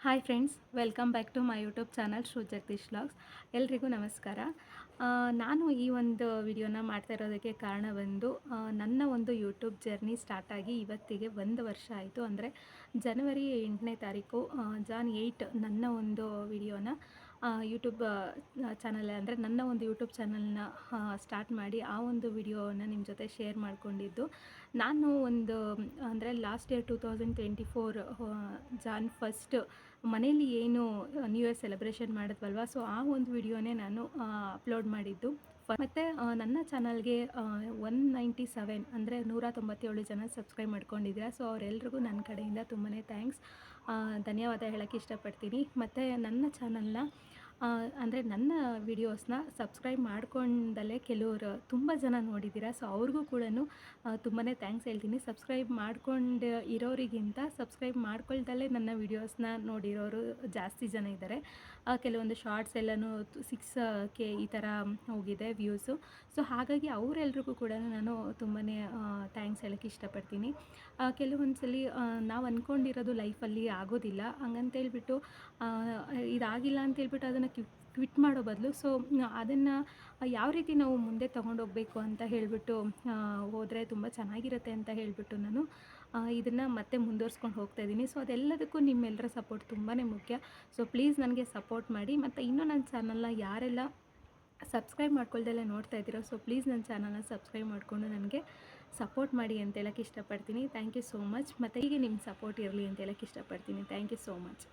Hi friends welcome back to my YouTube channel Shru Jagadish vlogs ಎಲ್ರಿಗೂ ನಮಸ್ಕಾರ. ನಾನು ಈ ಒಂದು ವಿಡಿಯೋನ ಮಾಡ್ತಾ ಇರೋದಕ್ಕೆ ಕಾರಣ ಬಂದು ಯೂಟ್ಯೂಬ್ ಜರ್ನಿ ಸ್ಟಾರ್ಟ್ ಆಗಿ ಇವತ್ತಿಗೆ ಒಂದು ವರ್ಷ ಆಯಿತು. ಅಂದರೆ ಜನವರಿ ಎಂಟನೇ ತಾರೀಕು ಜಾನ್ ಏಯ್ಟ್ ನನ್ನ ಒಂದು ವಿಡಿಯೋನ ಯೂಟ್ಯೂಬ್ ಚಾನಲ್, ಅಂದರೆ ನನ್ನ ಒಂದು ಯೂಟ್ಯೂಬ್ ಚಾನಲ್ನ ಸ್ಟಾರ್ಟ್ ಮಾಡಿ ಆ ಒಂದು ವಿಡಿಯೋನ ನಿಮ್ಮ ಜೊತೆ ಶೇರ್ ಮಾಡಿಕೊಂಡಿದ್ದು. ನಾನು ಒಂದು, ಅಂದರೆ last year two thousand twenty four Jan first ಮನೇಲಿ ಏನು ನ್ಯೂ ಇಯರ್ ಸೆಲೆಬ್ರೇಷನ್ ಮಾಡಿದ್ವಲ್ವ, ಸೊ ಆ ಒಂದು ವಿಡಿಯೋನೇ ನಾನು ಅಪ್ಲೋಡ್ ಮಾಡಿದ್ದು. ಮತ್ತು ನನ್ನ ಚಾನಲ್ಗೆ ಒನ್ ನೈಂಟಿ ಸೆವೆನ್ ಅಂದರೆ ನೂರ ತೊಂಬತ್ತೇಳು ಜನ ಸಬ್ಸ್ಕ್ರೈಬ್ ಮಾಡ್ಕೊಂಡಿದ್ದೀರಾ. ಸೊ, ಅವರೆಲ್ರಿಗೂ ನನ್ನ ಕಡೆಯಿಂದ ತುಂಬಾ ಥ್ಯಾಂಕ್ಸ್. ಧನ್ಯವಾದ ಹೇಳೋಕ್ಕೆ ಇಷ್ಟಪಡ್ತೀನಿ. ಮತ್ತು, ನನ್ನ ಚಾನಲ್ನ ಅಂದರೆ ನನ್ನ ವಿಡಿಯೋಸ್ನ ಸಬ್ಸ್ಕ್ರೈಬ್ ಮಾಡ್ಕೊಂಡಲ್ಲೇ ಕೆಲವರು ತುಂಬ ಜನ ನೋಡಿದ್ದೀರಾ ಸೊ ಅವ್ರಿಗೂ ಕೂಡ ತುಂಬಾ ಥ್ಯಾಂಕ್ಸ್ ಹೇಳ್ತೀನಿ. ಸಬ್ಸ್ಕ್ರೈಬ್ ಮಾಡ್ಕೊಂಡು ಇರೋರಿಗಿಂತ ಸಬ್ಸ್ಕ್ರೈಬ್ ಮಾಡ್ಕೊಳ್ದಲ್ಲೇ ನನ್ನ ವಿಡಿಯೋಸ್ನ ನೋಡಿರೋರು ಜಾಸ್ತಿ ಜನ ಇದ್ದಾರೆ. ಕೆಲವೊಂದು ಶಾರ್ಟ್ಸ್ ಎಲ್ಲನೂ ಸಿಕ್ಸ್ ಕೆ ಈ ಥರ ಹೋಗಿದೆ ವ್ಯೂಸು ಸೊ ಹಾಗಾಗಿ ಅವರೆಲ್ರಿಗೂ ಕೂಡ ನಾನು ತುಂಬಾ ಥ್ಯಾಂಕ್ಸ್ ಹೇಳೋಕ್ಕೆ ಇಷ್ಟಪಡ್ತೀನಿ. ಕೆಲವೊಂದು ಸಲ ನಾವು ಅಂದ್ಕೊಂಡಿರೋದು ಲೈಫಲ್ಲಿ ಆಗೋದಿಲ್ಲ. ಹಂಗಂತೇಳ್ಬಿಟ್ಟು ಇದಾಗಿಲ್ಲ ಅಂತೇಳ್ಬಿಟ್ಟು ಅದನ್ನು ಕ್ವಿಟ್ ಮಾಡೋ ಬದಲು. ಸೊ ಅದನ್ನು ಯಾವ ರೀತಿ ನಾವು ಮುಂದೆ ಹೋಗಬೇಕು ಅಂತ ಹೇಳಿಬಿಟ್ಟು ಹೋದರೆ ತುಂಬ ಚೆನ್ನಾಗಿರುತ್ತೆ ಅಂತ ಹೇಳಿಬಿಟ್ಟು ನಾನು ಇದನ್ನು ಮತ್ತೆ ಮುಂದುವರ್ಸ್ಕೊಂಡು ಹೋಗ್ತಾ ಇದ್ದೀನಿ ಸೊ, ಅದೆಲ್ಲದಕ್ಕೂ ನಿಮ್ಮೆಲ್ಲರ ಸಪೋರ್ಟ್ ತುಂಬಾ ಮುಖ್ಯ. ಸೊ, ಪ್ಲೀಸ್ ನನಗೆ ಸಪೋರ್ಟ್ ಮಾಡಿ. ಮತ್ತು ಇನ್ನೂ ನನ್ನ ಚಾನಲ್ನ ಯಾರೆಲ್ಲ ಸಬ್ಸ್ಕ್ರೈಬ್ ಮಾಡ್ಕೊಳ್ದೆಲ್ಲ ನೋಡ್ತಾ ಇದ್ದೀರೋ, ಸೊ, ಪ್ಲೀಸ್ ನನ್ನ ಚಾನಲ್ನ ಸಬ್ಸ್ಕ್ರೈಬ್ ಮಾಡಿಕೊಂಡು ನನಗೆ ಸಪೋರ್ಟ್ ಮಾಡಿ ಅಂತ ಹೇಳಕ್ಕೆ ಇಷ್ಟಪಡ್ತೀನಿ. Thank you so much. ಮತ್ತು ಹೀಗೆ ನಿಮ್ಮ ಸಪೋರ್ಟ್ ಇರಲಿ ಅಂತ ಹೇಳಕ್ಕೆ ಇಷ್ಟಪಡ್ತೀನಿ. Thank you so much.